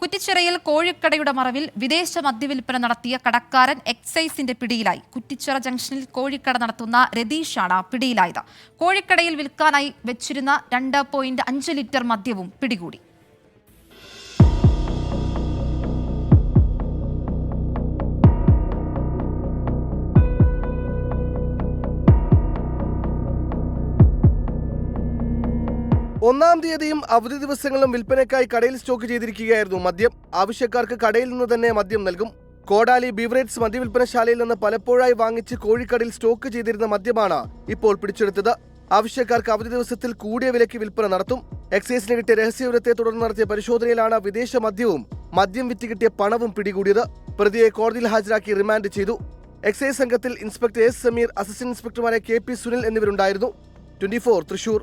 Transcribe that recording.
കുറ്റിച്ചിറയിൽ കോഴിക്കടയുടെ മറവിൽ വിദേശ മദ്യവിൽപ്പന നടത്തിയ കടക്കാരൻ എക്സൈസിന്റെ പിടിയിലായി. കുറ്റിച്ചിറ ജംഗ്ഷനിൽ കോഴിക്കട നടത്തുന്ന രതീഷാണ് പിടിയിലായത്. കോഴിക്കടയിൽ വിൽക്കാനായി വെച്ചിരുന്ന രണ്ട് ലിറ്റർ മദ്യവും പിടികൂടി. ഒന്നാം തീയതിയും അവധി ദിവസങ്ങളും വിൽപ്പനയ്ക്കായി കടയിൽ സ്റ്റോക്ക് ചെയ്തിരിക്കുകയായിരുന്നു. മദ്യം ആവശ്യക്കാർക്ക് കടയിൽ നിന്ന് തന്നെ മദ്യം നൽകും. കോടാലി ബീവറേറ്റ്സ് മദ്യവിൽപ്പനശാലയിൽ നിന്ന് പലപ്പോഴായി വാങ്ങിച്ച് കോഴിക്കടയിൽ സ്റ്റോക്ക് ചെയ്തിരുന്ന മദ്യമാണ് ഇപ്പോൾ പിടിച്ചെടുത്തത്. ആവശ്യക്കാർക്ക് അവധി ദിവസത്തിൽ കൂടിയ വിലയ്ക്ക് വിൽപ്പന നടത്തും. എക്സൈസിന് കിട്ടിയ രഹസ്യവിവരത്തെ തുടർന്ന് നടത്തിയ പരിശോധനയിലാണ് വിദേശ മദ്യവും മദ്യം വിറ്റ് കിട്ടിയ പണവും പിടികൂടിയത്. പ്രതിയെ കോടതിയിൽ ഹാജരാക്കി റിമാൻഡ് ചെയ്തു. എക്സൈസ് സംഘത്തിൽ ഇൻസ്പെക്ടർ എസ്. സമീർ അസിസ്റ്റന്റ് ഇൻസ്പെക്ടർമാരെ K. P. Sunil എന്നിവരുണ്ടായിരുന്നു. Twenty four Thrissur.